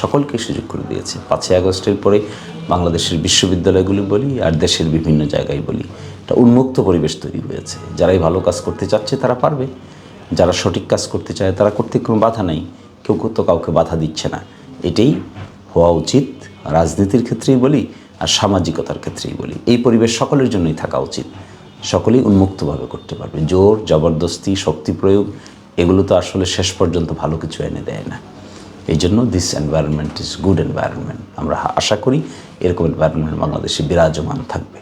সকলকে সুযোগ করে দিয়েছে। পাঁচই আগস্টের পরে বাংলাদেশের বিশ্ববিদ্যালয়গুলি বলি আর দেশের বিভিন্ন জায়গায় বলি, একটা উন্মুক্ত পরিবেশ তৈরি হয়েছে। যারাই ভালো কাজ করতে চাচ্ছে তারা পারবে, যারা সঠিক কাজ করতে চায় তারা করতে কোনো বাধা নেই, কেউ তো কাউকে বাধা দিচ্ছে না। এটাই হওয়া উচিত, রাজনীতির ক্ষেত্রেই বলি আর সামাজিকতার ক্ষেত্রেই বলি। এই পরিবেশ সকলের জন্যই থাকা উচিত। সকলেই উন্মুক্তভাবে করতে পারবে। জোর, জবরদস্তি, শক্তি প্রয়োগ, এগুলো তো আসলে শেষ পর্যন্ত ভালো কিছু এনে দেয় না। এই জন্য this environment is good environment আমরা আশা করি এরকম এনভায়রনমেন্ট বাংলাদেশে বিরাজমান থাকবে।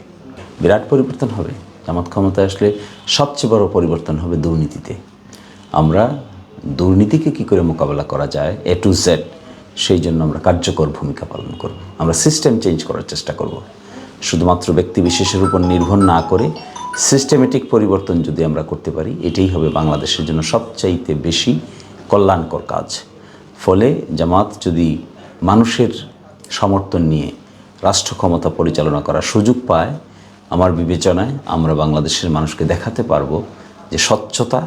বিরাট পরিবর্তন হবে। জামাত ক্ষমতায় আসলে সবচেয়ে বড় পরিবর্তন হবে দুর্নীতিতে। আমরা দুর্নীতিকে কি করে মোকাবেলা করা যায় এ টু জেড সেই জন্য আমরা কার্যকর ভূমিকা পালন করব। আমরা সিস্টেম চেঞ্জ করার চেষ্টা করব। শুধুমাত্র ব্যক্তি বিশেষের উপর নির্ভর না করে সিস্টেমেটিক পরিবর্তন যদি আমরা করতে পারি, এটাই হবে বাংলাদেশের জন্য সবচাইতে বেশি কল্যাণকর কাজ। ফলে জামাত যদি মানুষের সমর্থন নিয়ে রাষ্ট্র ক্ষমতা পরিচালনা করার সুযোগ পায়, আমার বিবেচনায় আমরা বাংলাদেশের মানুষকে দেখাতে পারব যে স্বচ্ছতা,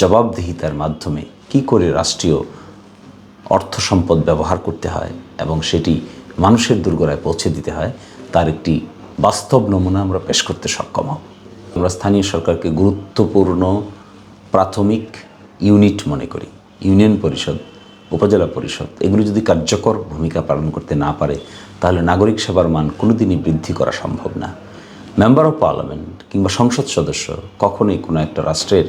জবাবদিহিতার মাধ্যমে কি করে রাষ্ট্রীয় অর্থ সম্পদ ব্যবহার করতে হয় এবং সেটি মানুষের দুর্গরায় পৌঁছে দিতে হয়, তার একটি বাস্তব নমুনা আমরা পেশ করতে সক্ষম হব। আমরা স্থানীয় সরকারকে গুরুত্বপূর্ণ প্রাথমিক ইউনিট মনে করি, ইউনিয়ন পরিষদ। উপজেলা পরিষদ, এগুলো যদি কার্যকর ভূমিকা পালন করতে না পারে, তাহলে নাগরিক সেবার মান কোনোদিনই বৃদ্ধি করা সম্ভব না। মেম্বার অফ পার্লামেন্ট কিংবা সংসদ সদস্য কখনোই কোনো একটা রাষ্ট্রের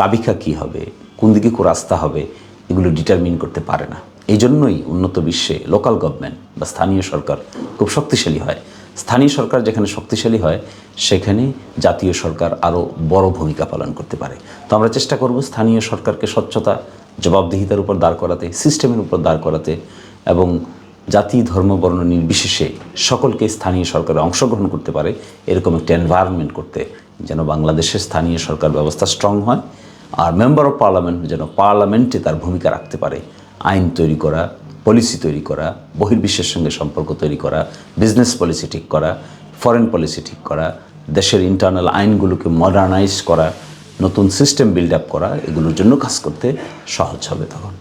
কাবিকা কী হবে, কোন দিকে কোন রাস্তা হবে, এগুলো ডিটারমিন করতে পারে না। এই জন্যই উন্নত বিশ্বে লোকাল গভর্নমেন্ট বা স্থানীয় সরকার খুব শক্তিশালী হয়। স্থানীয় সরকার যেখানে শক্তিশালী হয়, সেখানে জাতীয় সরকার আরও বড় ভূমিকা পালন করতে পারে। তো আমরা চেষ্টা করব স্থানীয় সরকারকে স্বচ্ছতা জবাবদিহিতার উপর দাঁড় করাতে সিস্টেমের উপর দাঁড় করাতে এবং জাতি, ধর্ম, বর্ণ নির্বিশেষে সকলকে স্থানীয় সরকারে অংশগ্রহণ করতে পারে, এরকম একটা এনভায়রনমেন্ট করতে যেন বাংলাদেশের স্থানীয় সরকার ব্যবস্থা স্ট্রং হয় আর মেম্বার অফ পার্লামেন্ট যেন পার্লামেন্টে তার ভূমিকা রাখতে পারে। আইন তৈরি করা পলিসি তৈরি করা, বহির্বিশ্বের সঙ্গে সম্পর্ক তৈরি করা বিজনেস পলিসি ঠিক করা ফরেন পলিসি ঠিক করা, দেশের ইন্টারনাল আইনগুলোকে মডার্নাইজ করা নতুন সিস্টেম বিল্ড আপ করা এগুলোর জন্য কাজ করতে সহজ হবে তখন।